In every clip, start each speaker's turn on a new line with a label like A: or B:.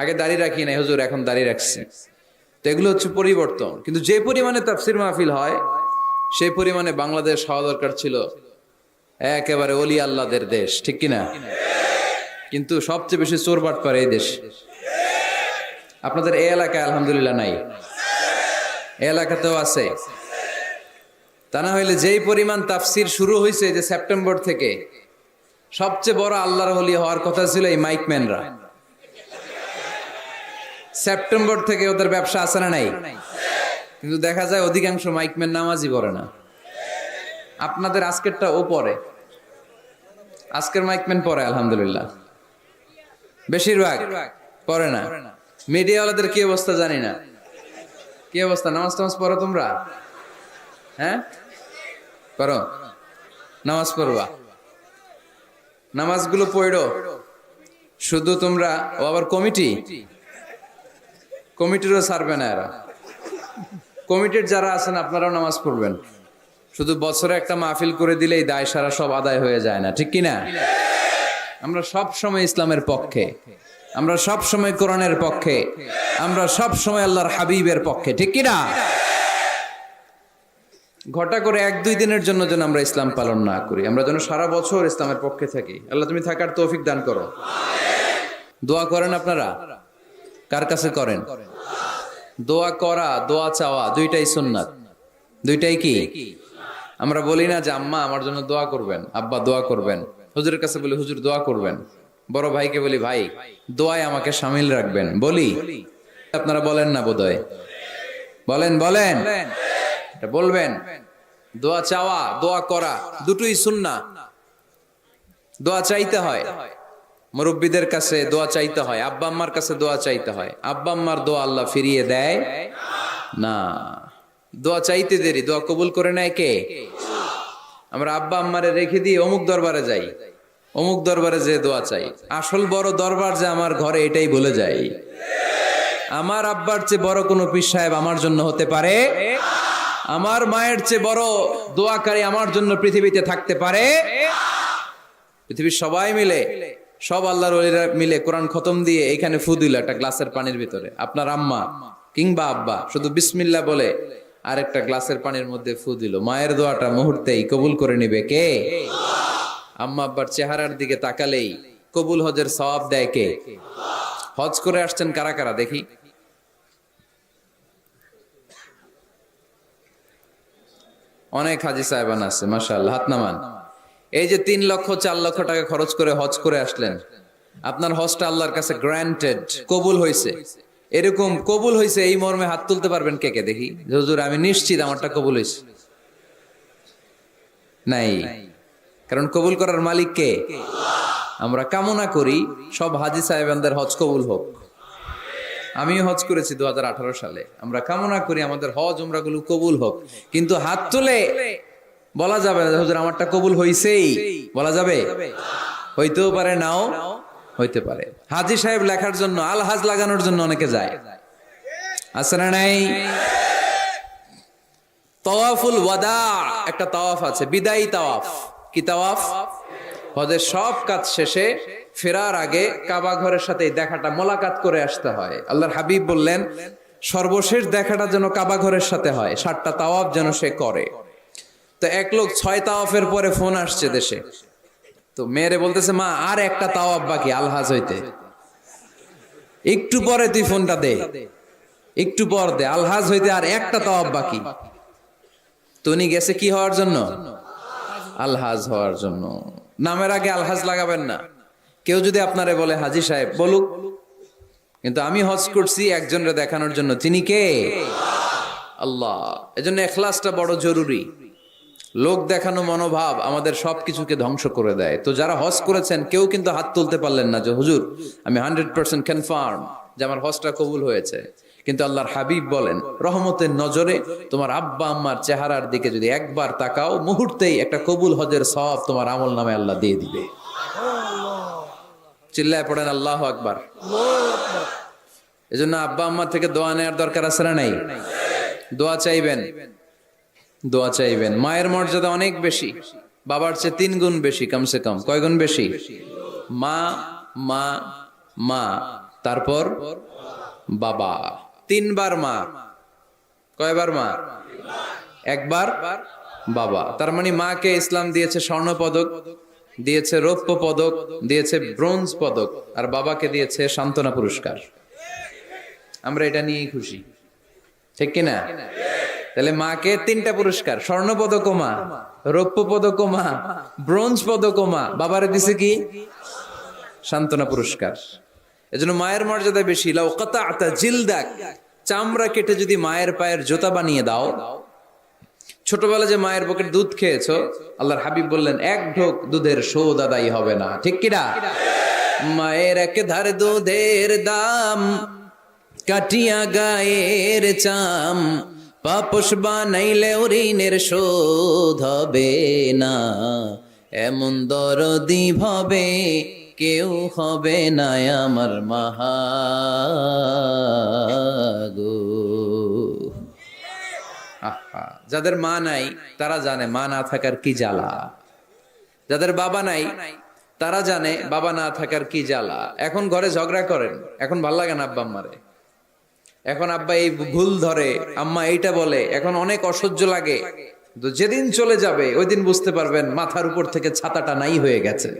A: আগে দাঁড়িয়ে রাখি নাই, হুজুর, এখন দাঁড়িয়ে রাখছি। তো এগুলো হচ্ছে পরিবর্তন। কিন্তু যে পরিমাণে তাফসির মাহফিল হয়, সেই পরিমাণে বাংলাদেশ হওয়া দরকার ছিল একেবারে অলি আল্লাদের দেশ, ঠিক কিনা? কিন্তু সবচেয়ে বেশি চোর বাট পারে এই দেশ। আপনাদের এ এলাকায় আলহামদুলিল্লাহ নাই। এ এলাকাতেও আছে। তা না হইলে যেই পরিমাণ তাফসির শুরু হয়েছে যে সেপ্টেম্বর থেকে, সবচেয়ে বড় আল্লাহর হলি হওয়ার কথা ছিল এই মাইকম্যানরা সেপ্টেম্বর থেকে ওদের ব্যবসা আছে না নাই? কিন্তু দেখা যায় অধিকাংশ মাইকম্যান নামাজই পড়ে না। আপনাদের আজকেরটা ও পরে আজকের মাইকম্যান পরে আলহামদুলিল্লাহ। বেশিরভাগ পড়ে না। মিডিয়াওয়ালাদের কি অবস্থা জানি না। কি অবস্থা? নামাজ টামাজ পড়ো তোমরা? হ্যাঁ? পড়ো। নামাজ পড়বা। নামাজগুলো পড়ো। শুধু তোমরা ও আবার কমিটি? কমিটিরও ছাড়বে না এরা। কমিটির যারা আছেন, আপনারাও নামাজ পড়বেন। শুধু বছরে একটা মাহফিল করে দিলেই দায় সারা, সব আদায় হয়ে যায় না, ঠিক কি না? আমরা সব সময় ইসলামের পক্ষে। আমরা সব সময় কোরআনের পক্ষে। আমরা সব সময় আল্লাহর হাবিবের পক্ষে, ঠিক কি না? ঘটা করে এক দুই দিনের জন্য যেন আমরা ইসলাম পালন না করি। আমরা যেন সারা বছর ইসলামের পক্ষে থাকি। আল্লাহ তুমি থাকার তৌফিক দান করো। দোয়া করেন আপনারা? কার কাছে করেন? দোয়া করা, দোয়া চাওয়া, দুইটাই সুন্নাত। দুইটাই কি? আমরা বলি না যে, আম্মা, আমার জন্য দোয়া করবেন, আব্বা দোয়া করবেন। হুজুরের কাছে বলি, হুজুর, দোয়া করবেন। বড় ভাইকে বলি, ভাই, দোয়ায় আমাকে সামিল রাখবেন। বলি। আপনারা বলেন না বোধহয়। বলেন বলেন। এটা বলবেন। দোয়া চাওয়া, দোয়া করা, দুটোই সুন্না দোয়া চাইতে হয়। মুরব্বীদের কাছে দোয়া চাইতে হয়, আব্বা আম্মার কাছে দোয়া চাইতে হয়। আব্বা আম্মার দোয়া আল্লাহ ফিরিয়ে দেয়? না। দোয়া চাইতে দেরি, দোয়া কবুল করে নেয় কে? আমরা আব্বা আম্মারে রেখে দিয়ে অমুক দরবারে যাই। অমুক দরবারে যে দোয়া চাই। আসল বড় দরবার যে আমার ঘরে এটাই বলে যাই। আমার আব্বার চেয়ে বড় কোনো পীর সাহেব আমার জন্য হতে পারে? আমার মায়ের চেয়ে বড় দোয়াকারী আমার জন্য পৃথিবীতে থাকতে পারে? পৃথিবীর সবাই মিলে সব আল্লাহর ওলিরা মিলে কোরআন খতম দিয়ে এখানে ফু দিল একটা গ্লাসের পানির ভিতরে। আপনার আম্মা কিংবা আব্বা, শুধু বিসমিল্লা বলে আর একটা গ্লাসের পানির মধ্যে ফু দিল। মায়ের দোয়াটা মুহূর্তেই কবুল করে নিবে কে? আম্মা আব্বার চেহারার দিকে তাকালেই কবুল হজের সওয়াব দেয় কে? হজ করে আসছেন কারা কারা দেখি? অনেক হাজি সাহেবান আছে, মাশাআল্লাহ, হাত নামান। এই যে তিন লক্ষ, চার লক্ষ টাকা খরচ করে হজ করে আসলেন, আপনার হজটা আল্লাহর কাছে গ্রান্টেড কবুল হয়েছে। এরকম কবুল হয়েছে, এই মর্মে হাত তুলতে পারবেন কে কে? দেখি। হুজুর, আমি নিশ্চিত আমারটা কবুল হয়েছে। নাই। কারণ কবুল করার মালিক কে? আমরা কামনা করি সব হাজি সাহেবানদের হজ কবুল হোক। আমিও হজ করেছি দু হাজার আঠারো সালে। আমরা কামনা করি আমাদের হজ উমরাগুলো কবুল হোক। কিন্তু হাত তুলে বলা যাবে না হুজুর, আমারটা কবুল হইছেই। বলা যাবে? হইতেও পারে, নাও হইতে পারে। হাজি সাহেব লেখার জন্য আল হাজ লাগানোর জন্য অনেকে যায়। আছে না নাই? তাওয়াফুল ওয়াদা, একটা আছে, বিদায়ী কি হজের সব কাজ শেষে ফেরার আগে কাবা ঘরের সাথে দেখাটা, মোলাকাত করে আসতে হয়। আল্লাহর হাবিব বললেন, সর্বশেষ দেখাটা যেন কাবা ঘরের সাথে হয়, সাতটা তাওয়াফ যেন সে করে। তো এক লোক ছয় তাওয়াফের পরে ফোন আসছে দেশে। তো মেয়েরে বলতেছে, মা, আর একটা তাওয়াফ বাকি, আলহাজ হইতে। একটু পরে তুই ফোনটা দে। একটু পর দে, আলহাজ হইতে আর একটা তাওয়াফ বাকি। তো উনি গেছে কি হওয়ার জন্য? আলহাজ হওয়ার জন্য। নামের আগে আলহাজ লাগাবেন না। কেউ যদি আপনারে বলে, হাজি সাহেব, বলুক। কিন্তু আমি হজ করছি একজনের দেখানোর জন্য। তিনি কে? আল্লাহ। এজন্য এখলাসটা বড় জরুরি। লোক দেখানো মনোভাব আমাদের সবকিছুকে ধ্বংস করে দেয়। তো যারা হজ করেছেন, কেউ কিন্তু হাত তুলতে পারলেন না যে, হুজুর, আমি হান্ড্রেড পার্সেন্ট কনফার্ম যে আমার হজটা কবুল হয়েছে। কিন্তু আল্লাহর হাবিব বলেন, রহমতের নজরে তোমার আব্বা আম্মার চেহারার দিকে যদি একবার তাকাও, মুহূর্তেই একটা কবুল হজের সব তোমার আমল নামে আল্লাহ দিয়ে দিবে। চিল্লায় পড়েন, আল্লাহ আকবার। এজন্য আব্বা আম্মা থেকে দোয়া নেওয়ার দরকার আছে না নাই? দোয়া চাইবেন? দোয়া চাইবেন। মায়ের মর্যাদা অনেক বেশি, বাবার চেয়ে তিন গুণ বেশি, কমসে কম। কয় গুণ বেশি? মা মা মা, তারপর বাবা। তিনবার মা। কয়বার মা? একবার বাবা। তার মানে মাকে ইসলাম দিয়েছে স্বর্ণ পদক দিয়েছে রৌপ্য পদক, দিয়েছে ব্রোঞ্জ পদক, আর বাবাকে দিয়েছে সান্ত্বনা পুরস্কার। আমরা এটা নিয়েই খুশি। ঠিক কিনা? তাহলে মাকে তিনটা পুরস্কার স্বর্ণ পদক মা রৌপ্য পদক মা ব্রোঞ্জ পদক মা বাবারে দিছে কি? সান্ত্বনা পুরস্কার। এজন্য মায়ের মর্যাদা বেশি। লাউ কাতা জিলদাক, চামড়া কেটে যদি মায়ের পায়ের জুতা বানিয়ে দাও। ছোটবেলা যে মায়ের বুকের দুধ খেয়েছো, আল্লাহর হাবিব বললেন, এক ঢোক দুধের শোধ আদায় হবে না। ঠিক কিনা মায়ের এক ধারে দুধের দাম, কাটিয়া গায়ের চাম। পাপস বানাইলে ঋণের শোধ হবে না। এমন দরদি ভাবে কেউ হবে না আমার মাহাগো। যাদের মা নাই, তারা জানে মা না থাকার কি জ্বালা। যাদের বাবা নাই, তারা জানে বাবা না থাকার কি জ্বালা। এখন ঘরে ঝগড়া করেন, এখন ভালো লাগে না আব্বা আম্মারে। এখন আব্বা এই ভুল ধরে, আম্মা এইটা বলে, এখন অনেক অসহ্য লাগে। তো যেদিন চলে যাবে, ওই দিন বুঝতে পারবেন মাথার উপর থেকে ছাতাটা নাই হয়ে গেছে।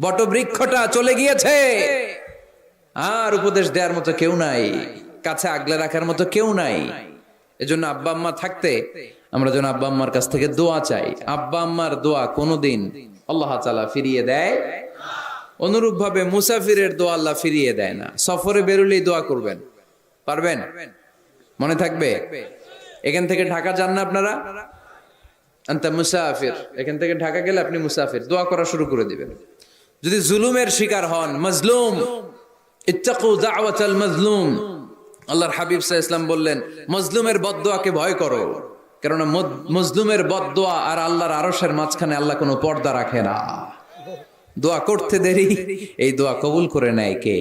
A: বটবৃক্ষটা চলে গিয়েছে। আর উপদেশ দেওয়ার মতো কেউ নাই, কাছে আগলে রাখার মতো কেউ নাই। এজন্য আব্বা আম্মা থাকতে আমরা যেন আব্বা আম্মার কাছ থেকে দোয়া চাই। আব্বা আম্মার দোয়া কোনোদিন আল্লাহ তাআলা ফিরিয়ে দেয় অনুরূপ ভাবে মুসাফিরের দোয়া আল্লাহ ফিরিয়ে দেয় না। সফরে বেরুলেই দোয়া করবেন। পারবেন? মনে থাকবে? এখান থেকে ঢাকা যান না আপনারা? আন্তা মুসাফির। এখান থেকে ঢাকা গেলে আপনি মুসাফির। দোয়া করা শুরু করে দিবেন। যদি জুলুমের শিকার হন, মজলুম। ইত্তাকু দাওয়াতাল মজলুম। আল্লাহর হাবিব আলাইহি ইসলাম বললেন, মজলুমের বদদোয়াকে ভয় করো। কেননা মজলুমের বদদোয়া আর আল্লাহর আরশের মাঝখানে আল্লাহ কোনো পর্দা রাখে না। দোয়া করতে দেরি। এই দোয়া কবুল করে নেয় কে?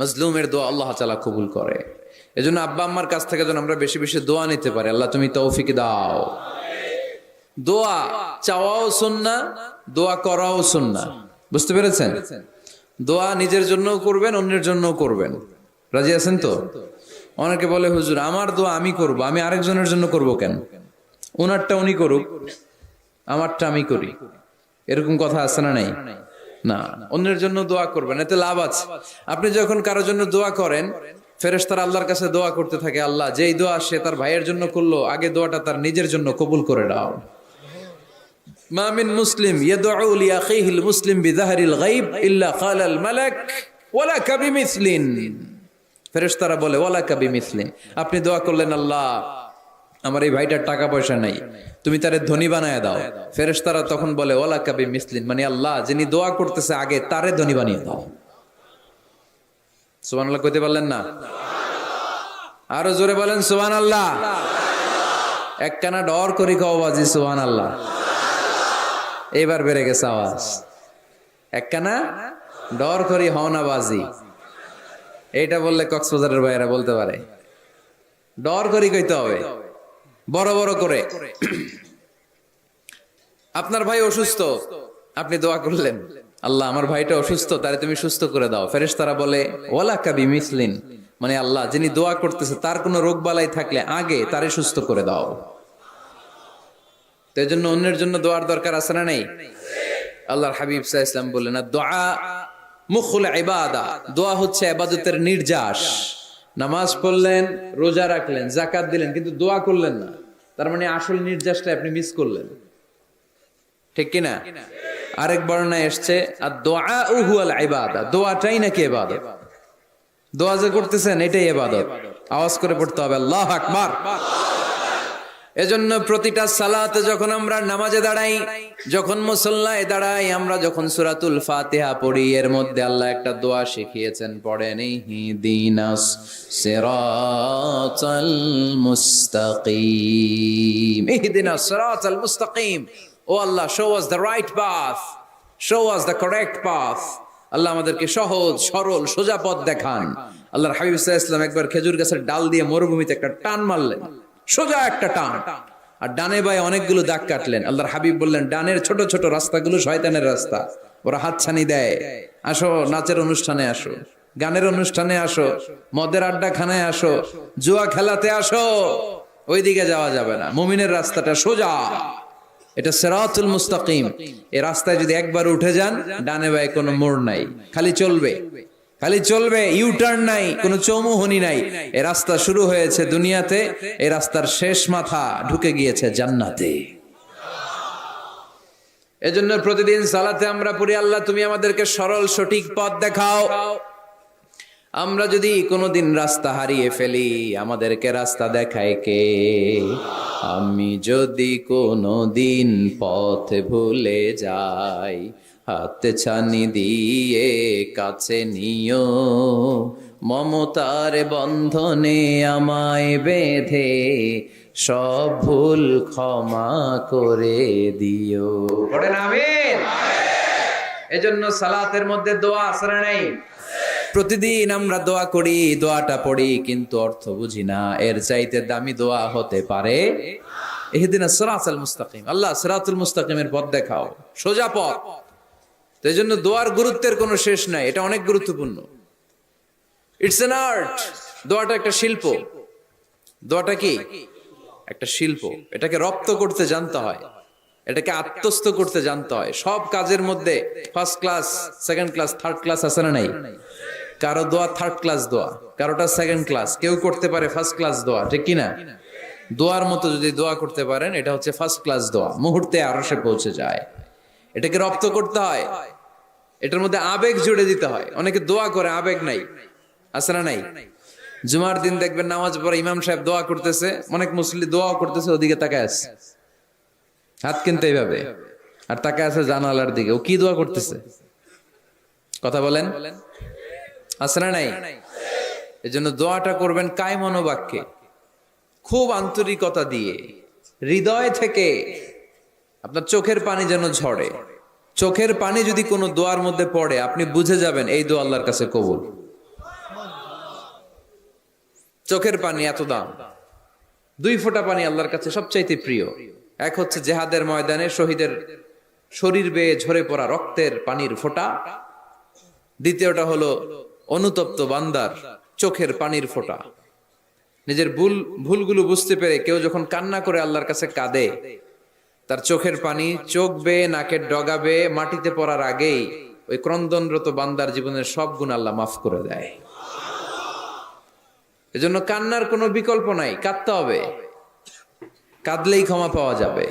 A: মজলুমের দোয়া আল্লাহ তাআলা কবুল করে। এজন্য আব্বা আম্মার কাছ থেকে যেন আমরা বেশি বেশি দোয়া নিতে পারি। আল্লাহ তুমি তৌফিক দাও। দোয়া চাওয়াও সুন্না দোয়া করাও সুন্না বুঝতে পেরেছেন? দোয়া নিজের জন্যও করবেন, অন্যের জন্যও করবেন। রাজি আছেন তো? অনেকে বলে, হুজুর, আমার দোয়া আমি করব, আমি আরেকজনের জন্য করব কেন? ওনারটা উনি করুক, আমারটা আমি করি। এরকম কথা আছে না নাই? না, অন্যের জন্য দোয়া করবেন, এতে লাভ আছে। আপনি যখন কারোর জন্য দোয়া করেন ফেরেস্তার আল্লাহর কাছে দোয়া করতে থাকে, আল্লাহ, যেই দোয়া সে তার ভাইয়ের জন্য করল, আগে দোয়াটা তার নিজের জন্য কবুল করে নাও। আপনি দোয়া করলেন, আল্লাহ আমার এই ভাইটার টাকা পয়সা নাই। তুমি তারে ধনী বানায় দাও। ফেরেশতারা তখন বলে ওয়ালাকা বিমিসলিন মানে আল্লাহ, যিনি দোয়া করতেছে আগে, তারে ধনী বানিয়ে দাও। সুবহানাল্লাহ কইতে পারলেন না? আরও জোরে বলেন, সুবহানাল্লাহ। একখানা ডর করি খাও বাজি, সুবহানাল্লাহ। এবার বেড়ে গেছে আওয়াজ। একখানা ডর করি হওনা বাজি। এইটা বললে কক্সবাজারের ভাইয়েরা বলতে পারে। ডর করি কইতে হবে। বড় বড় করে। আপনার ভাই অসুস্থ, আপনি দোয়া করলেন। আল্লাহ, আমার ভাইটা অসুস্থ, তারে তুমি সুস্থ করে দাও। ফেরেশতারা বলে, ওয়ালা কাবি মিসলিন মানে আল্লাহ, যিনি দোয়া করতেছে, তার কোনো রোগ বালাই থাকলে আগে তারে সুস্থ করে দাও। তো জন্য অন্যের জন্য দোয়ার দরকার আছে না নেই? আল্লাহর হাবিব সাহা ইসলাম বললেন দোয়া মুখুল ইবাদা। দোয়া হচ্ছে আবাদতের নির্যাস। নামাজ পড়লেন, রোজা রাখলেন জাকাত দিলেন, কিন্তু দোয়া করলেন না। তার মানে আসল নির্যাসটা আপনি মিস করলেন। ঠিক কিনা? আরেক বর্ণায় এসছে আর দোয়া উহুয়াল ইবাদা দোয়াটাই নাকি এবাদত দোয়া যে করতেছেন, এটাই এবাদত আওয়াজ করে পড়তে হবে, আল্লাহ আকবার এজন্য প্রতিটা সালাতে যখন আমরা নামাজে দাঁড়াই, যখন মুসল্লায় দাঁড়াই, আমরা যখন সুরাতুল ফাতিহা পড়ি, এর মধ্যে আল্লাহ একটা দোয়া শিখিয়েছেন, পড়েন, ইহদিনাস সিরাতাল মুস্তাকিম। ইহদিনাস সিরাতাল মুস্তাকিম। O Allah show us the right path show us the correct path Allah আমাদেরকে সহজ, সরল, সোজা পথ দেখান। আল্লাহর হাবিব সাল্লাল্লাহু একবার খেজুর গাছের ডাল দিয়ে মরুভূমিতে একটা টান মারলেন। সোজা একটা টান। আর ডানে বায়ে অনেকগুলো দাগ কাটলেন। আল্লাহর হাবিব বললেন, ডানের ছোট ছোট রাস্তাগুলো শয়তানের রাস্তা। ওরা হাতছানি দেয়। আসো, নাচের অনুষ্ঠানে আসো। গানের অনুষ্ঠানে আসো। মদের আড্ডাখানায় আসো। জুয়া খেলাতে আসো। ওইদিকে যাওয়া যাবে না। মুমিনের রাস্তাটা সোজা। এটা সেরাতুল মুস্তাকিম। এই রাস্তায় যদি একবার উঠে যান, ডানে বাই কোনো মোড় নাই। খালি চলবে। খালি চলবে ইউ টার্ন নাই, কোনো চৌমুহনি নাই। এই রাস্তা শুরু হয়েছে দুনিয়াতে এই রাস্তার শেষ মাথা ঢুকে গিয়েছে জান্নাতে। এজন্য প্রতিদিন সালাতে আমরা পড়ি, আল্লাহ, তুমি আমাদেরকে সরল সঠিক পথ দেখাও। আমরা যদি কোনোদিন রাস্তা হারিয়ে ফেলি, আমাদেরকে রাস্তা দেখায় কে? আমি যদি কোনোদিন পথ ভুলে যাই হাতে ছানি দিয়ে কাছে নিও। মমতার বন্ধনে আমায় বেঁধে সব ভুল ক্ষমা করে দিও। এজন্য সালাতের মধ্যে দোয়া আসরে নেই? প্রতিদিন আমরা দোয়া করি দোয়াটা পড়ি কিন্তু অর্থ বুঝি না। এর চাইতে দামি দোয়া হতে পারে এদিন সরাসল মুস্তাকিম। আল্লাহ সরাতুল মুস্তাকিমের পথ দেখাও। সোজা পথ। তো এই জন্য দোয়ার গুরুত্বের কোনো শেষ নাই, এটা অনেক গুরুত্বপূর্ণ। ইটস এন আর্ট দোয়াটা একটা শিল্প। দোয়াটা কি? একটা শিল্প। এটাকে রপ্ত করতে জানতে হয়। এটাকে আত্মস্থ করতে জানতে হয়। সব কাজের মধ্যে first class second class third class আছে না নাই? কারও দোয়া থার্ড ক্লাস দোয়া, কারোটা সেকেন্ড ক্লাস কেউ করতে পারে ফার্স্ট ক্লাস দোয়া, ঠিক কিনা দোয়ার মতো যদি দোয়া করতে পারেন, এটা হচ্ছে ফার্স্ট ক্লাস দোয়া। মুহূর্তে আরও সে পৌঁছে যায়। এটাকে রপ্ত করতে হয়। এটার মধ্যে আবেগ জুড়ে দিতে হয়। অনেকে দোয়া করে, আবেগ নাই। না নাই? জুমার দিন দেখবেন নামাজ পড়ে ইমাম সাহেব দোয়া করতেছে, অনেক মুসলিম দোয়া করতেছে, ওদিকে তাকায় আছে। হাত কিন্তু এইভাবে। আর তাকে আছে জানালার দিকে। ও কি দোয়া করতেছে? কথা বলেন। না নাই? এই জন্য দোয়াটা করবেন কায় মনোবাক্যে খুব আন্তরিকতা দিয়ে। হৃদয় থেকে আপনার চোখের পানি যেন ঝরে। চোখের পানি যদি কোনো দোয়ার মধ্যে পড়ে, আপনি বুঝে যাবেন এই দোয়া আল্লাহর কাছে কবুল। চোখের পানি এত দাম। দুই ফোঁটা পানি আল্লাহর কাছে সবচাইতে প্রিয়। এক হচ্ছে জেহাদের ময়দানে শহীদের শরীর বেয়ে ঝরে পড়া রক্তের পানির ফোঁটা। দ্বিতীয়টা হলো অনুতপ্ত বান্দার চোখের পানির ফোঁটা। নিজের ভুল ভুলগুলো বুঝতে পেরে কেউ যখন কান্না করে আল্লাহর কাছে কাঁদে তার চোখের পানি চোখ বেয়ে নাকের ডগা বেয়ে মাটিতে পড়ার আগেই ওই ক্রন্দনরত বান্দার জীবনের সব গুণ আল্লাহ মাফ করে দেয়। এজন্য কান্নার কোনো বিকল্প নাই, কাঁদতে হবে। কাঁদলেই ক্ষমা পাওয়া যাবে।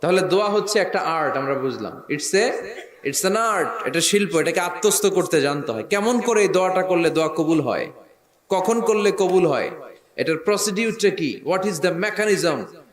A: তাহলে দোয়া হচ্ছে একটা আর্ট, আমরা বুঝলাম। It's a it's an art এটা শিল্প, এটাকে আত্মস্থ করতে জানতে হয়। কেমন করে এই দোয়াটা করলে দোয়া কবুল হয়? কখন করলে কবুল হয়? এটার প্রসিডিউরটা কি? What is the mechanism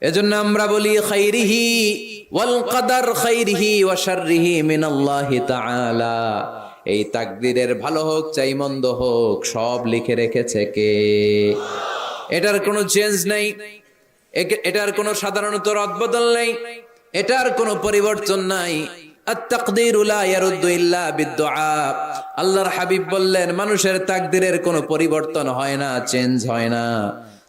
A: এজন্য আমরা বলি খাইরিহি ওয়াল কাদার খাইরিহি ওয়া শাররিহি মিনাল্লাহি তাআলা। এই তাকদিরের ভালো হোক, চাই মন্দ হোক, সব লিখে রেখেছে কে? এটার কোনো চেঞ্জ নাই। এটার কোনো সাধারণত রদবদল নেই। এটার কোনো পরিবর্তন নাই। আল্লাহর হাবিব বললেন, মানুষের তাকদীরের কোনো পরিবর্তন হয় না, চেঞ্জ হয় না।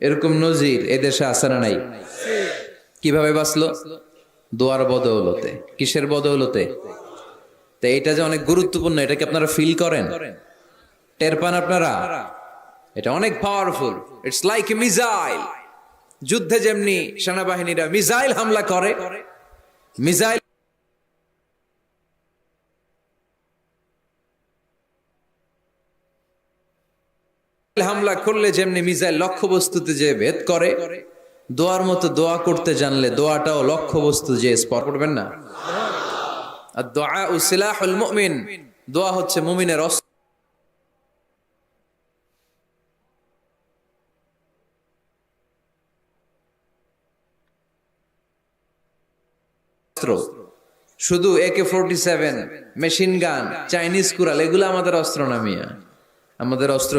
A: এরকম নজির এ দেশে আছে না নাই? কীভাবে বাঁচলো? দোয়ার বদৌলতে। কিসের বদৌলতে? তো এটা যে অনেক গুরুত্বপূর্ণ এটাকে আপনারা ফিল করেন? টের পান আপনারা? এটা অনেক powerful it's like a missile যুদ্ধে যেমনি সেনাবাহিনীরা মিসাইল হামলা করে মিসাইল হামলা করলে যেমনি মিসাইল লক্ষ্যবস্তুতে যে ভেদ করে, দোয়ার মতো দোয়া করতে জানলে দোয়াটাও লক্ষ্য বস্তু যে স্পর করবেন না। আর দোয়া মুমিন, দোয়া হচ্ছে মুমিনের অস্ত্র। শুধু AK forty seven machine gun Chinese Corel এগুলো আমাদের অস্ত্র নামিয়া আমাদের অস্ত্র